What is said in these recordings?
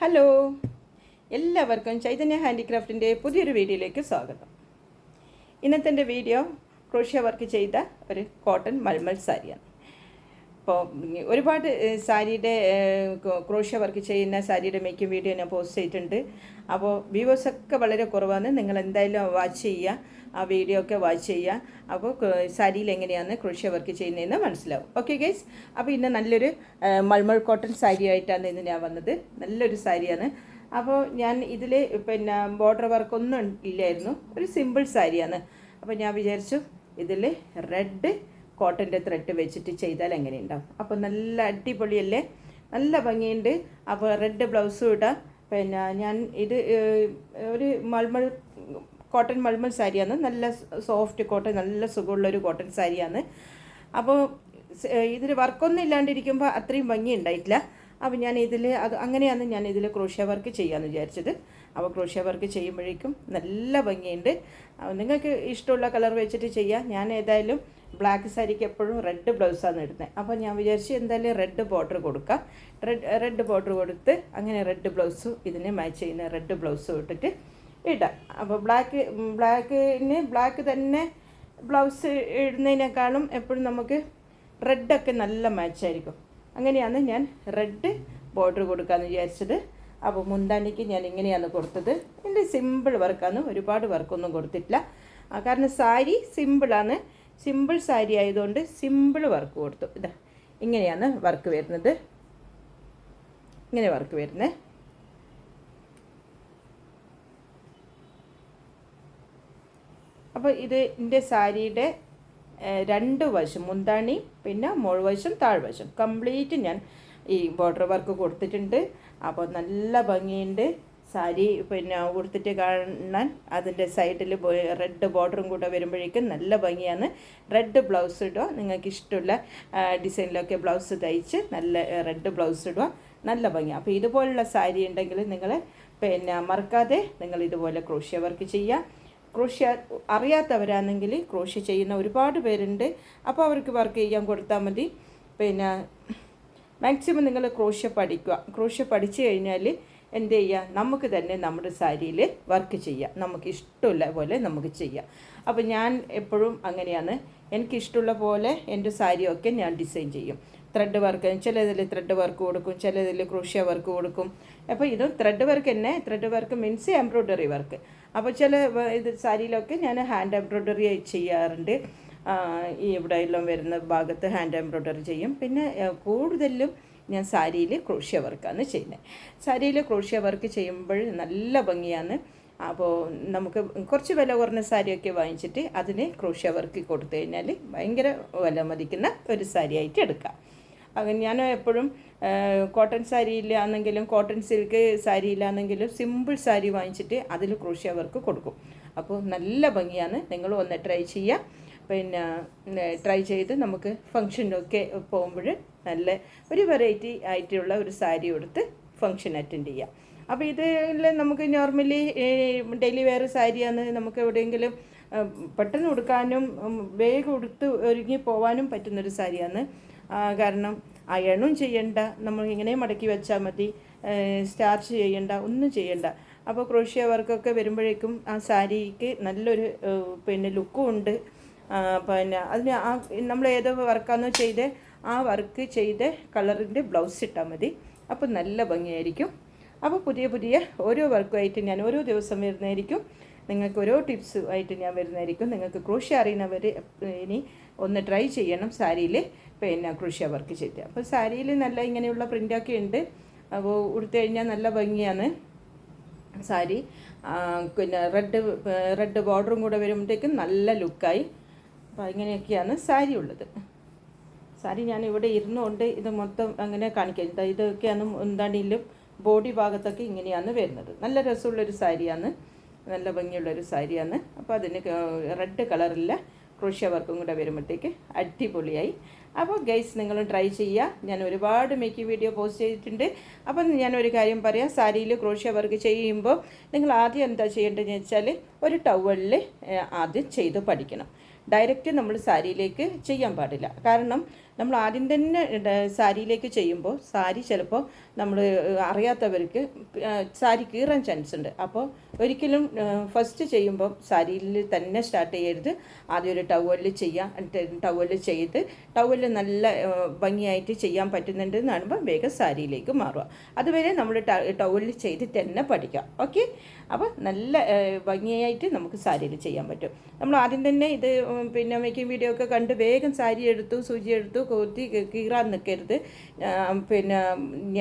Hello എല്ലാവർക്കും ചൈതന്യ ഹാൻഡിക്രാഫ്റ്റിന്റെ പുതിയൊരു വീഡിയോയിലേക്ക് സ്വാഗതം. ഇന്നത്തെ വീഡിയോ ക്രോഷ്യ വർക്ക് ചെയ്ത ഒരു കോട്ടൺ മൽമൽ സാരിയാണ്. അപ്പോൾ ഒരുപാട് സാരിയുടെ ക്രോഷ്യ വർക്ക് ചെയ്യുന്ന സാരിയുടെ മേക്കിംഗ് വീഡിയോ ഞാൻ പോസ്റ്റ് ചെയ്തിട്ടുണ്ട്. അപ്പോൾ വ്യൂവേഴ്സൊക്കെ വളരെ കുറവാണ്. നിങ്ങൾ എന്തായാലും വാച്ച് ചെയ്യുക ആ വീഡിയോ ഒക്കെ വാച്ച് ചെയ്യുക അപ്പോൾ സാരിയിൽ എങ്ങനെയാണ് ക്രോഷ്യ വർക്ക് ചെയ്യുന്നതെന്ന് മനസ്സിലാവും. Okay guys. അപ്പോൾ ഇന്ന് നല്ലൊരു മൾമൾ കോട്ടൺ സാരി ആയിട്ടാണ് ഇന്ന് ഞാൻ വന്നത്. നല്ലൊരു സാരിയാണ്. അപ്പോൾ ഞാൻ ഇതിൽ പിന്നെ ബോർഡർ വർക്കൊന്നും ഇല്ലായിരുന്നു. ഒരു സിമ്പിൾ സാരിയാണ്. അപ്പോൾ ഞാൻ വിചാരിച്ചു ഇതിൽ റെഡ് കോട്ടന്റെ ത്രെഡ് വെച്ചിട്ട് ചെയ്താൽ എങ്ങനെയുണ്ടാവും? അപ്പോൾ നല്ല അടിപൊളിയല്ലേ? നല്ല ഭംഗിയുണ്ട്. അപ്പോൾ റെഡ് ബ്ലൗസും ഇടാം. പിന്നെ ഞാൻ ഇത് ഒരു മൾമൾ കോട്ടൺ മൾമൾ സാരിയാണ്. നല്ല സോഫ്റ്റ് കോട്ടൺ നല്ല സുഖമുള്ളൊരു കോട്ടൺ സാരിയാണ്. അപ്പോൾ ഇതിൽ വർക്കൊന്നും ഇല്ലാണ്ടിരിക്കുമ്പോൾ അത്രയും ഭംഗി ഉണ്ടായിട്ടില്ല. അപ്പോൾ ഞാൻ ഇതിൽ അത് അങ്ങനെയാണ് ഞാൻ ഇതിൽ ക്രോഷ്യ വർക്ക് ചെയ്യാമെന്ന് വിചാരിച്ചത്. അപ്പോൾ ക്രോഷ്യ വർക്ക് ചെയ്യുമ്പോഴേക്കും നല്ല ഭംഗിയുണ്ട്. നിങ്ങൾക്ക് ഇഷ്ടമുള്ള കളർ വെച്ചിട്ട് ചെയ്യാം. ഞാൻ ഏതായാലും ബ്ലാക്ക് സാരിക്ക് എപ്പോഴും റെഡ് ബ്ലൗസാണ് ഇടുന്നത്. അപ്പോൾ ഞാൻ വിചാരിച്ചു എന്തായാലും റെഡ് ബോർഡർ കൊടുക്കാം. റെഡ് റെഡ് ബോർഡർ കൊടുത്ത് അങ്ങനെ റെഡ് ബ്ലൗസും ഇതിന് മാച്ച് ചെയ്യുന്ന റെഡ് ബ്ലൗസും ഇട്ടിട്ട് ഇടാം. അപ്പോൾ ബ്ലാക്ക് ബ്ലാക്കിന് ബ്ലാക്ക് തന്നെ ബ്ലൗസ് ഇടുന്നതിനേക്കാളും എപ്പോഴും നമുക്ക് റെഡൊക്കെ നല്ല മാച്ചായിരിക്കും അങ്ങനെയാണ് ഞാൻ റെഡ് ബോർഡർ കൊടുക്കാമെന്ന് വിചാരിച്ചത്. അപ്പോൾ മുന്താനിക്ക് ഞാൻ ഇങ്ങനെയാണ് കൊടുത്തത്. എന്റെ സിമ്പിൾ വർക്കാണ് ഒരുപാട് വർക്കൊന്നും കൊടുത്തിട്ടില്ല. കാരണം സാരി സിമ്പിളാണ് സിമ്പിൾ സാരി ആയതുകൊണ്ട് സിമ്പിൾ വർക്ക് കൊടുത്തു. ഇതാ ഇങ്ങനെയാണ് വർക്ക് വരുന്നത്. ഇങ്ങനെ വർക്ക് വരുന്നത് അപ്പോൾ ഇത് എന്റെ സാരിയുടെ രണ്ട് വശം മുന്താണി പിന്നെ മുഴുവശം താഴ്വശം. കംപ്ലീറ്റ് ഞാൻ ഈ ബോർഡർ വർക്ക് കൊടുത്തിട്ടുണ്ട്. അപ്പോൾ നല്ല ഭംഗിയുണ്ട്. സാരി പിന്നെ ഉടുത്തിട്ട് കാണാൻ അതിന്റെ സൈഡിൽ റെഡ് ബോർഡറും കൂടെ വരുമ്പോഴേക്കും നല്ല ഭംഗിയാണ്. റെഡ് ബ്ലൗസ് ഇടുക. നിങ്ങൾക്ക് ഇഷ്ടമുള്ള ഡിസൈനിലൊക്കെ ബ്ലൗസ് തയ്ച്ച് നല്ല റെഡ് ബ്ലൗസ് ഇടുക. നല്ല ഭംഗി. അപ്പോൾ ഇതുപോലുള്ള സാരി ഉണ്ടെങ്കിൽ നിങ്ങൾ പിന്നെ മറക്കാതെ നിങ്ങൾ ഇതുപോലെ ക്രോഷ്യ വർക്ക് ചെയ്യുക. ക്രോഷ്യ അറിയാത്തവരാണെങ്കിൽ ക്രോഷ്യ ചെയ്യുന്ന ഒരുപാട് പേരുണ്ട്. അപ്പോൾ അവർക്ക് വർക്ക് ചെയ്യാൻ കൊടുത്താൽ മതി. പിന്നെ മാക്സിമം നിങ്ങൾ ക്രോഷ്യ പഠിക്കുക. ക്രോഷ്യ പഠിച്ചു കഴിഞ്ഞാൽ എന്ത് ചെയ്യുക നമുക്ക് തന്നെ നമ്മുടെ സാരിയിൽ വർക്ക് ചെയ്യാം. നമുക്ക് ഇഷ്ടമുള്ള പോലെ നമുക്ക് ചെയ്യാം. അപ്പോൾ ഞാൻ എപ്പോഴും അങ്ങനെയാണ്. എനിക്കിഷ്ടമുള്ള പോലെ എന്റെ സാരിയൊക്കെ ഞാൻ ഡിസൈൻ ചെയ്യും. ത്രെഡ് വർക്ക് ചിലതിൽ ത്രെഡ് വർക്ക് കൊടുക്കും ചിലതിൽ ക്രോഷ്യ വർക്ക് കൊടുക്കും. അപ്പോൾ ഇതും ത്രെഡ് വർക്ക് തന്നെ. Thread work means embroidery work അപ്പോൾ ചില ഇത് സാരിയിലൊക്കെ ഞാൻ ഹാൻഡ് എംബ്രോയ്ഡറി ചെയ്യാറുണ്ട്. ഈ ഇവിടെ എല്ലാം വരുന്ന ഭാഗത്ത് ഹാൻഡ് എംബ്രോയ്ഡറി ചെയ്യും. പിന്നെ കൂടുതലും ഞാൻ സാരിയിൽ ക്രോഷ്യ വർക്കാണ് ചെയ്യുന്നത്. സാരിയിൽ ക്രോഷ്യ വർക്ക് ചെയ്യുമ്പോൾ നല്ല ഭംഗിയാണ്. അപ്പോൾ നമുക്ക് കുറച്ച് വില കുറഞ്ഞ സാരിയൊക്കെ വാങ്ങിച്ചിട്ട് അതിന് ക്രോഷ്യ വർക്ക് കൊടുത്തു കഴിഞ്ഞാൽ ഭയങ്കര വില മതിക്കുന്ന ഒരു സാരിയായിട്ട് എടുക്കാം. അങ്ങനെ ഞാൻ എപ്പോഴും കോട്ടൺ സാരിയിലാണെങ്കിലും കോട്ടൺ സിൽക്ക് സാരിയിലാണെങ്കിലും സിമ്പിൾ സാരി വാങ്ങിച്ചിട്ട് അതിൽ ക്രോഷ്യ വർക്ക് കൊടുക്കും. അപ്പോൾ നല്ല ഭംഗിയാണ്. നിങ്ങൾ ഒന്ന് ട്രൈ ചെയ്യുക. പിന്നെ ട്രൈ ചെയ്ത് നമുക്ക് ഫങ്ഷനൊക്കെ പോകുമ്പോൾ നല്ല ഒരു വെറൈറ്റി ആയിട്ടുള്ള ഒരു സാരി കൊടുത്ത് ഫങ്ഷൻ അറ്റൻഡ് ചെയ്യാം. അപ്പോൾ ഇതിൽ നമുക്ക് നോർമലി ഡെയിലി വെയർ സാരിയാണ് നമുക്ക് എവിടെയെങ്കിലും പെട്ടെന്ന് ഉടുക്കാനും വേഗം ഉടുത്ത് ഒരുങ്ങി പോകാനും പറ്റുന്നൊരു സാരിയാണ് കാരണം അയണും ചെയ്യണ്ട നമ്മൾ ഇങ്ങനെ മടക്കി വെച്ചാൽ മതി. സ്റ്റാർച്ച് ചെയ്യണ്ട ഒന്നും ചെയ്യണ്ട. അപ്പോൾ ക്രോഷ്യ വർക്കൊക്കെ വരുമ്പോഴേക്കും ആ സാരിക്ക് നല്ലൊരു പിന്നെ ലുക്കും ഉണ്ട്. പിന്നെ അതിന് ആ നമ്മൾ ഏതോ വർക്കാണോ ചെയ്ത് ആ വർക്ക് ചെയ്ത് കളറിന്റെ ബ്ലൗസ് ഇട്ടാൽ മതി. അപ്പോൾ നല്ല ഭംഗിയായിരിക്കും. അപ്പോൾ പുതിയ പുതിയ ഓരോ വർക്കുമായിട്ട് ഞാൻ ഓരോ ദിവസം വരുന്നതായിരിക്കും. നിങ്ങൾക്ക് ഓരോ ടിപ്സ് ആയിട്ട് ഞാൻ വരുന്നതായിരിക്കും. നിങ്ങൾക്ക് ക്രൂഷ്യ അറിയുന്നവർ ഇനി ഒന്ന് ട്രൈ ചെയ്യണം സാരിയിൽ. പിന്നെ ക്രൂഷ്യ വർക്ക് ചെയ്ത് അപ്പോൾ സാരിയിൽ നല്ല ഇങ്ങനെയുള്ള പ്രിന്റൊക്കെ ഉണ്ട്. അപ്പോൾ ഉടുത്തു കഴിഞ്ഞാൽ നല്ല ഭംഗിയാണ് സാരി. പിന്നെ റെഡ് റെഡ് ബോർഡറും കൂടെ വരുമ്പോഴത്തേക്കും നല്ല ലുക്കായി. അപ്പോൾ ഇങ്ങനെയൊക്കെയാണ് സാരി ഉള്ളത്. സാരി ഞാൻ ഇവിടെ ഇരുന്നുകൊണ്ട് ഇത് മൊത്തം അങ്ങനെ കാണിക്കാം. ഇതാ ഇതൊക്കെയാണ് എന്താണെങ്കിലും ബോഡി ഭാഗത്തൊക്കെ ഇങ്ങനെയാണ് വരുന്നത്. നല്ല രസമുള്ളൊരു സാരിയാണ്. നല്ല ഭംഗിയുള്ളൊരു സാരിയാണ്. അപ്പോൾ അതിന് റെഡ് കളറില്ല ക്രോഷ്യ വർക്കും കൂടെ വരുമ്പോഴത്തേക്ക് അടിപൊളിയായി. അപ്പോൾ ഗൈസ് നിങ്ങൾ ട്രൈ ചെയ്യുക ഞാൻ ഒരുപാട് മേക്കിംഗ് വീഡിയോ പോസ്റ്റ് ചെയ്തിട്ടുണ്ട്. അപ്പം ഞാനൊരു കാര്യം പറയാം. സാരിയിൽ ക്രോഷ്യ വർക്ക് ചെയ്യുമ്പോൾ നിങ്ങൾ ആദ്യം എന്താ ചെയ്യേണ്ടതെന്ന് വെച്ചാൽ ഒരു ടവലിൽ ആദ്യം ചെയ്ത് പഠിക്കണം. ഡയറക്റ്റ് നമ്മൾ സാരിയിലേക്ക് ചെയ്യാൻ പാടില്ല. കാരണം നമ്മൾ ആദ്യം തന്നെ സാരിയിലേക്ക് ചെയ്യുമ്പോൾ സാരി ചിലപ്പോൾ നമ്മൾ അറിയാത്തവർക്ക് സാരി കീറാൻ ചാൻസ് ഉണ്ട്. അപ്പോൾ ഒരിക്കലും ഫസ്റ്റ് ചെയ്യുമ്പോൾ സാരിയിൽ തന്നെ സ്റ്റാർട്ട് ചെയ്യരുത്. ആദ്യം ഒരു ടവലിൽ ചെയ്യാം ടവലിൽ ചെയ്ത് ടവലിൽ നല്ല ഭംഗിയായിട്ട് ചെയ്യാൻ പറ്റുന്നുണ്ട് എന്ന് കാണുമ്പോൾ വേഗം സാരിയിലേക്ക് മാറുക. അതുവരെ നമ്മൾ ടവലിൽ ചെയ്തിട്ട് തന്നെ പഠിക്കാം ഓക്കെ? അപ്പോൾ നല്ല ഭംഗിയായിട്ട് നമുക്ക് സാരിയിൽ ചെയ്യാൻ പറ്റും. നമ്മൾ ആദ്യം തന്നെ ഇത് പിന്നെ മേക്കിംഗ് വീഡിയോ ഒക്കെ കണ്ട് വേഗം സാരി എടുത്തു സൂചി എടുത്തു കൊത്തി കീറാൻ നിൽക്കരുത് പിന്നെ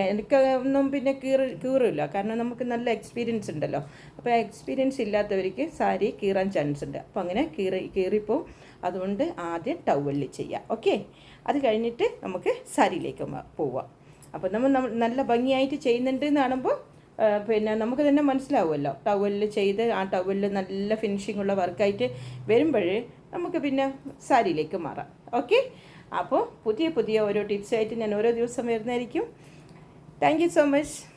എനിക്കൊന്നും പിന്നെ കീറ കീറില്ല. കാരണം നമുക്ക് നല്ല എക്സ്പീരിയൻസ് ഉണ്ടല്ലോ. അപ്പോൾ എക്സ്പീരിയൻസ് ഇല്ലാത്തവർക്ക് സാരി കീറാൻ ചാൻസ് ഉണ്ട്. അപ്പോൾ അങ്ങനെ കീറി കീറിപ്പോവും. അതുകൊണ്ട് ആദ്യം ടവലിൽ ചെയ്യാം. ഓക്കെ അത് കഴിഞ്ഞിട്ട് നമുക്ക് സാരിയിലേക്ക് പോവാം. അപ്പോൾ നമ്മൾ നമ്മ- നല്ല ഭംഗിയായിട്ട് ചെയ്യുന്നുണ്ട് എന്ന് കാണുമ്പോൾ പിന്നെ നമുക്ക് തന്നെ മനസ്സിലാവുമല്ലോ. ടവലിൽ ചെയ്ത് ആ ടവലിൽ നല്ല ഫിനിഷിംഗ് ഉള്ള വർക്കായിട്ട് വരുമ്പോൾ നമുക്ക് പിന്നെ സാരിയിലേക്ക് മാറാം. ഓക്കെ അപ്പോൾ പുതിയ പുതിയ ഓരോ ടിപ്സായിട്ട് ഞാൻ ഓരോ ദിവസം വരുന്നതായിരിക്കും. Thank so much